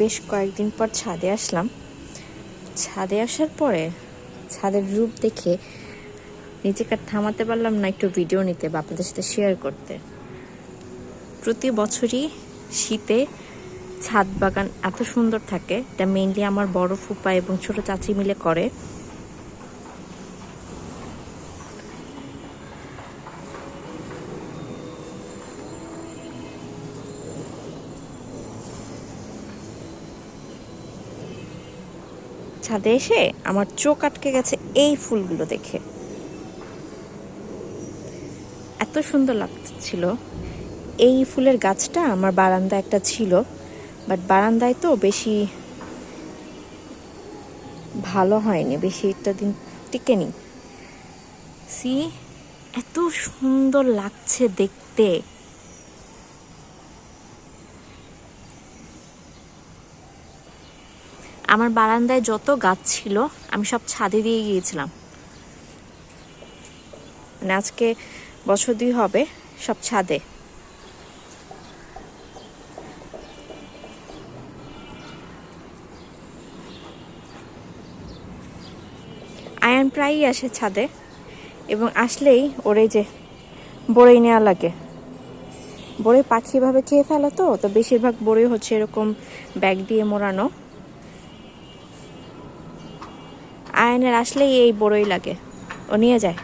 বেশ কয়েকদিন পর ছাদে আসলাম। ছাদে আসার পরে ছাদের রূপ দেখে নিজেকে থামাতে পারলাম না একটু ভিডিও নিতে বা আপনাদের সাথে শেয়ার করতে। প্রতি বছরই শীতে ছাদ বাগান এত সুন্দর থাকে, এটা মেনলি আমার বড় ফুপা এবং ছোট চাচি মিলে করে। ছাদে এসে আমার চোখ আটকে গেছে এই ফুলগুলো দেখে। এত সুন্দর লাগছিল। এই ফুলের গাছটা আমার বারান্দায় একটা ছিল বাট বারান্দায় তো বেশি ভালো হয়নি, বেশি একটা দিন টিকেনি। সি এত সুন্দর লাগছে দেখতে। আমার বারান্দায় যত গাছ ছিল, আমি সব ছাদে দিয়ে গিয়েছিলাম। মানে আজকে বছর দুই হবে সব ছাদে। আয়ান প্রায়ই আসে ছাদে এবং আসলেই ওরে যে বড়ই নেওয়া লাগে। বড়ই পাখি ভাবে খেয়ে ফেলে তো তো বেশিরভাগ বড়ই হচ্ছে এরকম ব্যাগ দিয়ে মোড়ানো। আয়নের আসলেই এই বড়ই লাগে। ও নিয়ে যায়।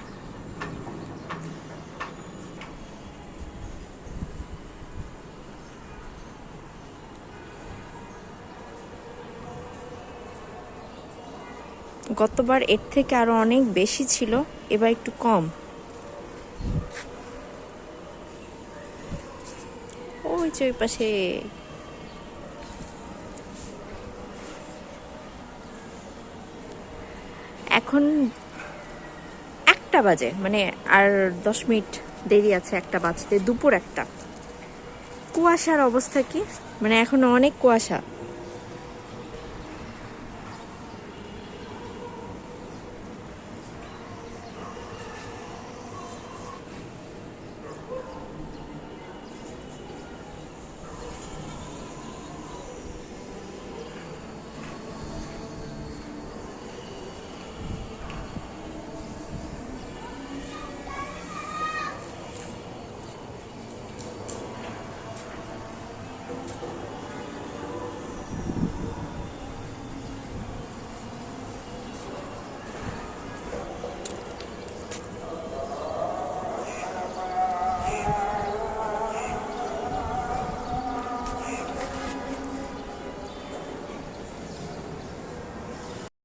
গতবার এর থেকে আরও অনেক বেশি ছিল, এবার একটু কম। ওই যে ওই পাশে। এখন একটা বাজে মানে আর দশ মিনিট দেরি আছে একটা বাজতে, দুপুর একটা। কুয়াশার অবস্থা কি? মানে এখন অনেক কুয়াশা।